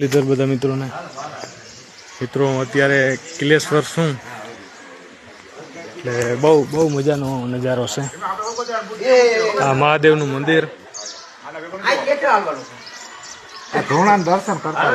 લીધર બધા મિત્રોને. મિત્રો અત્યારે કિલેશ્વર છું. એટલે બહુ બહુ મજાનો નજારો છે. આ મહાદેવનું મંદિર. ધોણા દર્શન કરતા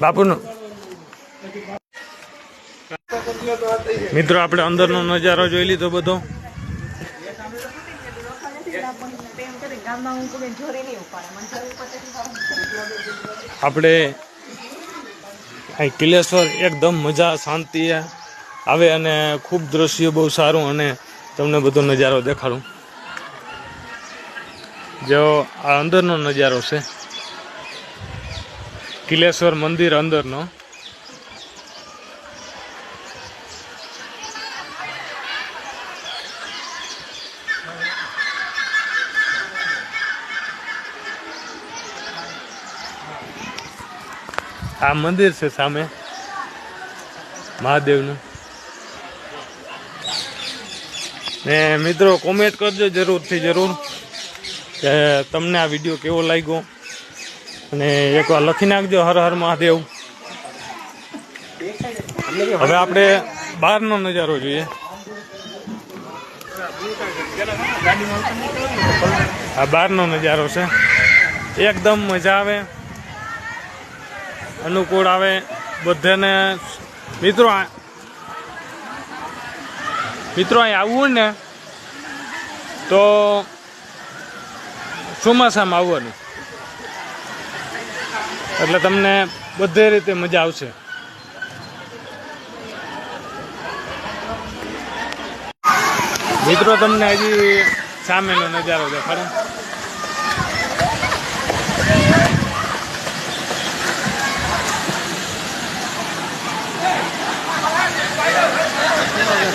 બાપુનું. મિત્રો આપણે અંદરનો નજારો જોઈ લીધો બધો. આપણે અહીં કિલેશ્વર એકદમ મજા, શાંતિ આવે અને ખૂબ દ્રશ્ય બહુ સારું અને તમને બધો નજારો દેખાડું. જો આ અંદરનો નજારો છે. કિલેશ્વર મંદિર અંદરનો. આ મંદિર છે સામે. મહાદેવનું. ને મિત્રો કોમેન્ટ કરજો જરૂરથી જરૂર કે તમને આ વીડિયો કેવો લાગ્યો. અને એકવાર લખી નાખજો, હર હર મહાદેવ. હવે આપણે બહારનો નજારો જોઈએ. આ બહારનો નજારો છે. એકદમ મજા આવે. અનુકૂળ આવે બધાને. મિત્રો મિત્રો, અહીં આવવું ને તો ચોમાસામાં આવવાનું. એટલે તમને બધે રીતે મજા આવશે. મિત્રો, તમને હજી સામેનો નજારો દેખાડો.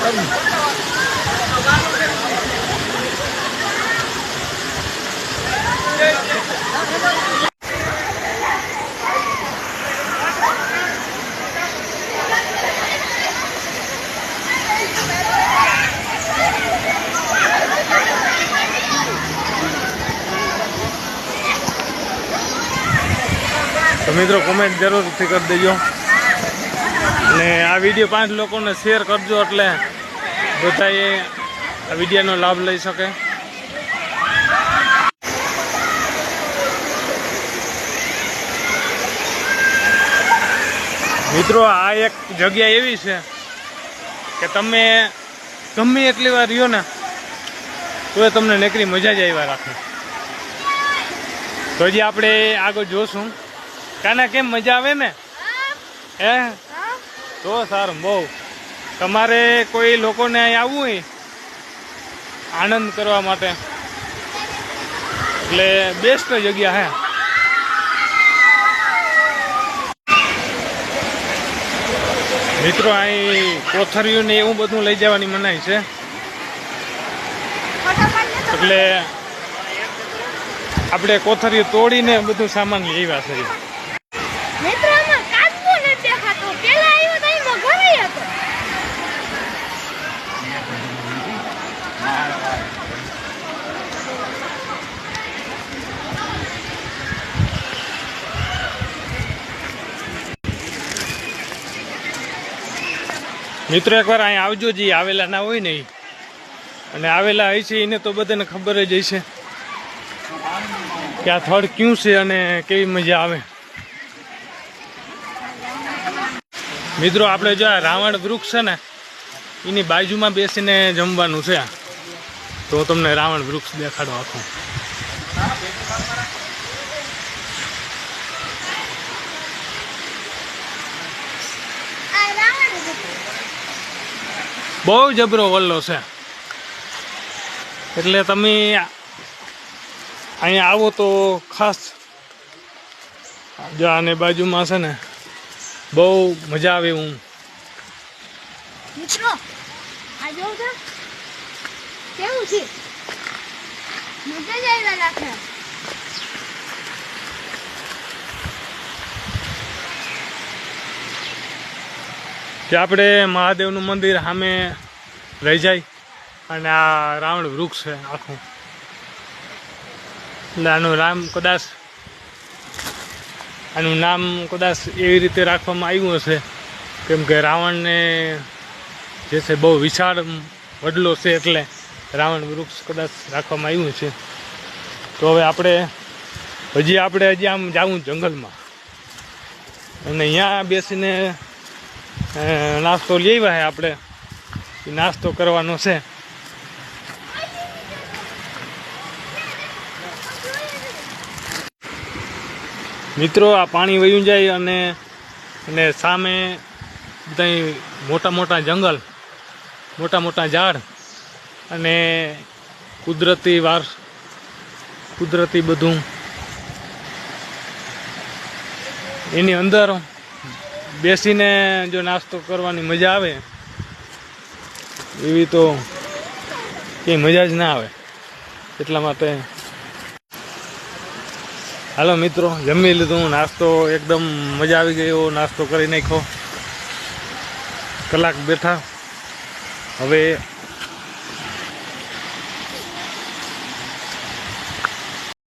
તો મિત્રો કોમેન્ટ જરૂરથી કરી દેજો. અને આ વીડિયો પાંચ લોકોને શેર કરજો એટલે બધાએ આ વિડીયાનો લાભ લઈ શકે. મિત્રો આ એક જગ્યા એવી છે કે તમે ગમે એટલી વાર રહ્યો ને તો એ તમને નીકળી મજા જ આવ્યા રાખે. તો હજી આપણે આગળ જોશું. કાના કેમ મજા આવે ને? હે. તો સારું બહુ. તમારે કોઈ લોકોને અહીં આવવું હોય? આનંદ કરવા માટે. એટલે બેસ્ટ જગ્યા હે. મિત્રો, અહીં કોથરિયું ને એવું બધું લઈ જવાની મનાઈ છે. એટલે આપણે કોથરિયું તોડીને બધું સામાન લેવા છે મિત્રો આમાં કાચબો નથી દેખાતો પેલા આવ્યો તો એમાં ઘરે હતો મિત્રો, એકવાર અહીં આવજો જે આવેલા ના હોય ને. અને આવેલા હોય છે એને તો બધાને ખબર જ હશે કે આ થડ ક્યું છે અને કેવી મજા આવે. મિત્રો, આપણે જો રાવણ વૃક્ષ છે ને, એની બાજુમાં બેસીને જમવાનું છે. તો તમને રાવણ વૃક્ષ દેખાડો આખું આ રાવણ હતો. બહુ જબરો વલ્લો છે. એટલે તમે અહીંયા આવો તો ખાસ જો આને બાજુમાં છે ને, બહુ મજા આવે હું કેવું છે? મજા જ આવ્યા રાખે કે આપણે મહાદેવનું મંદિર સામે રહી જાય અને આ રાવણ વૃક્ષ છે આખું. એટલે આનું રામ કદાચ આનું નામ કદાચ એવી રીતે રાખવામાં આવ્યું હશે કેમ કે રાવણને જે છે બહુ વિશાળ વડલો છે એટલે રાવણ વૃક્ષ કદાચ રાખવામાં આવ્યું છે. તો હવે આપણે હજી આપણે હજી આમ જાવું જંગલમાં. અને અહીંયા બેસીને નાસ્તો લઈ આવ્યા આપણે. નાસ્તો કરવાનો છે. મિત્રો, આ પાણી વયું જાય અને અને સામે બધા મોટા મોટા જંગલ, મોટા મોટા ઝાડ અને કુદરતી વાર, કુદરતી બધું. એની અંદર બેસીને જો નાસ્તો કરવાની મજા આવે, એવી તો કંઈ મજા જ ના આવે. એટલા માટે હાલો મિત્રો, જમી લીધું, નાસ્તો એકદમ મજા આવી ગઈ એવો નાસ્તો કરી નાખ્યો. કલાક બેઠા. હવે